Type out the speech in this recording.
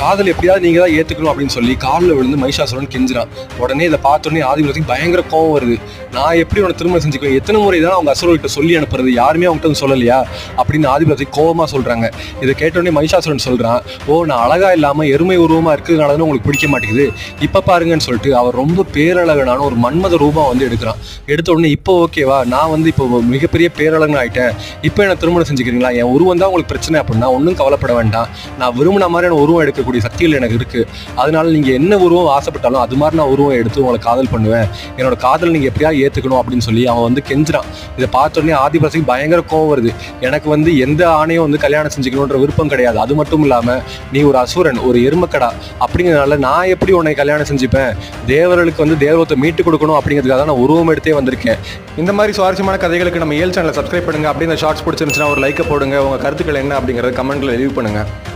காதல் எப்படியாவது நீங்கள் தான் ஏற்றுக்கணும் அப்படின்னு சொல்லி காலில் விழுந்து மைஷாசுரன் கெஞ்சுறான். உடனே இதை பார்த்தோன்னே ஆதிபுரத்துக்கு பயங்கர கோவம் வருது. நான் எப்படி உன திருமணம் செஞ்சுக்குவேன்? எத்தனை முறை தான் அவங்க அசுரர்கிட்ட சொல்லி அனுப்புறது? யாருமே அவங்ககிட்ட சொல்லலையா? அப்படின்னு ஆதிபுரத்துக்கு கோவமாக சொல்கிறாங்க இதை கேட்டோடனே மைஷாசுரன் சொல்கிறான் ஓ நான் அழகாக இல்லாமல் எருமை உருவமாக இருக்கிறதுனால தான் உங்களுக்கு பிடிக்க மாட்டேங்குது. இப்போ பாருங்கன்னு சொல்லிட்டு அவர் ரொம்ப பேரழகனான ஒரு மன்மத ரூபம் வந்து எடுக்கிறான். எடுத்த உடனே இப்போ ஓகேவா நான் வந்து இப்போ மிகப்பெரிய பேரழகன் ஆகிட்டேன் இப்போ என்ன திருமணம் செஞ்சுக்கிறீங்களா? என் உருவம் தான் உங்களுக்கு பிரச்சனை அப்படின்னா ஒன்றும் கவலைப்பட வேண்டாம். நான் விரும்பின மாதிரியான உருவம் எடுக்கக்கூடிய சக்திகள் எனக்கு இருக்குது அதனால நீங்கள் என்ன உருவம் ஆசைப்பட்டாலும் அது மாதிரி நான் உருவம் எடுத்து உங்களை காதல் பண்ணுவேன். என்னோட காதல் நீங்கள் எப்படியா ஏற்றுக்கணும் அப்படின்னு சொல்லி அவன் வந்து கெஞ்சுறான். இதை பார்த்தோன்னே உடனே ஆதிபரசிக்கு பயங்கர கோவம் வருது. எனக்கு வந்து எந்த ஆணையும் வந்து கல்யாணம் செஞ்சுக்கணுன்ற விருப்பம் கிடையாது. அது மட்டும் இல்லாமல் நீ ஒரு அசுரன் ஒரு எருமக்கடா அப்படிங்கிறனால நான் எப்படி உன்னை கல்யாணம் செஞ்சுப்பேன்? தேவர்களுக்கு வந்து தேவத்தை மீட்டு கொடுக்கணும் அப்படிங்கிறதுக்காக நான் உருவம் எடுத்தே வந்திருக்கேன். இந்த மாதிரி சுவாரஸ்யமான கதைகளுக்கு நம்ம ஏல் சேனலை சப்ஸ்கிரைப் பண்ணுங்க. அப்படியே இந்த ஷார்ட்ஸ் பிடிச்சிருந்துச்சுன்னா ஒரு லைக்கை போடுங்க. உங்கள் கருத்துக்கள் என்ன அப்படிங்கிறத கமெண்ட்டில் லீவ் பண்ணுங்கள்